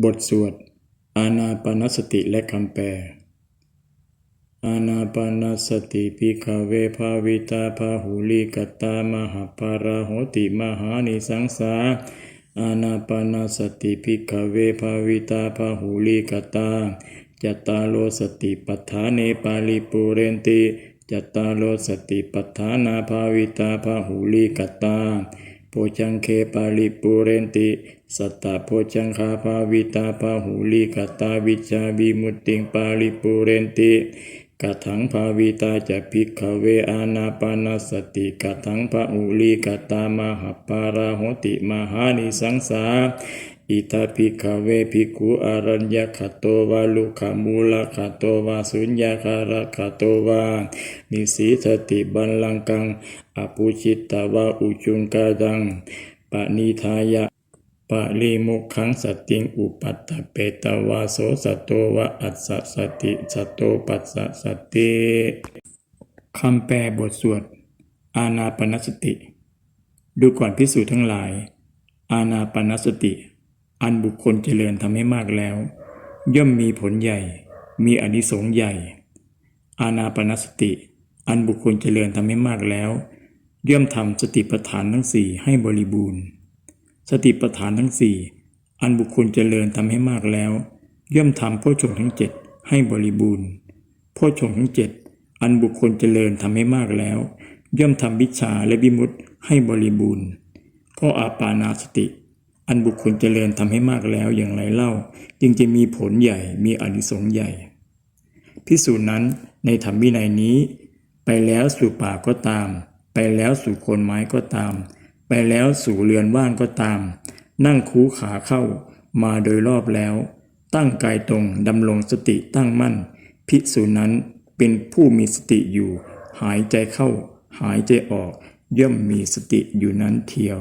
บทสวด อานาปานสติและคำแปล อานาปานสติปิกเวภาวิตาภาหุลิกตามหาปาราโหติมหานิสังสา อานาปานสติปิกเวภาวิตาภาหุลิกตาจตตาโลสติปัฏฐาเนปาลิปุเรนติจตตาโลสติปัฏฐานาภาวิตาภาหุลิกตา โพชังเคปาลิปุเรนติสัตตาโพชังคาภาวิตาภาหุลิกตาวิชาวิมุตติงปาลิปุเรนติกถังภาวิตาจะพิกขเวอานาปานาสติกถังภาอุลิกตามหาปาราโหติมหานิสังสา อิตาภิกเวภิกุอารัญญคโตวาลุขมูลคโตวาสุญญาคารคโตวานิสีสติบัลลังกังอปุชิตตวาอุจุงกาดังปณิทายะปะลิมุขังสติงอุปัตตเปตวาโสสตโตวะอัสสะสติสตโตปัสสะสติคำแปลบทสวด อานาปนสติ ดูก่อนพิสูจน์ทั้งหลาย อานาปนสติ อันบุคคลเจริญทำให้มากแล้ว ย่อมมีผลใหญ่ มีอนิสงส์ใหญ่ อานาปนสติ อันบุคคลเจริญทำให้มากแล้ว ย่อมทำสติปัฏฐานทั้งสี่ให้บริบูรณ์ สติปัฏฐานทั้งสี่อันบุคคลเจริญทำให้มากแล้ว ย่อมทำโพชฌงทั้งเจ็ดให้บริบูรณ์โพชฌงทั้งเจ็ดอันบุคคลเจริญทำให้มากแล้ว ย่อมทำวิชาและวิมุตติให้บริบูรณ์ ก็อาปานาสติ อันบุคคลเจริญทำให้มากแล้วอย่างไรเล่า จึงจะมีผลใหญ่มีอนิสงส์ใหญ่ พิสูจน์นั้นในธรรมวินัยนี้ ไปแล้วสู่ป่าก็ตาม ไปแล้วสู่โคนไม้ก็ตาม ไปแล้วสู่เรือนว่างก็ตาม นั่งคูขาเข้ามาโดยรอบแล้ว ตั้งกายตรงดำรงสติตั้งมั่นภิกษุนั้นเป็นผู้มีสติอยู่ หายใจเข้า หายใจออก ย่อมมีสติอยู่นั้นเทียว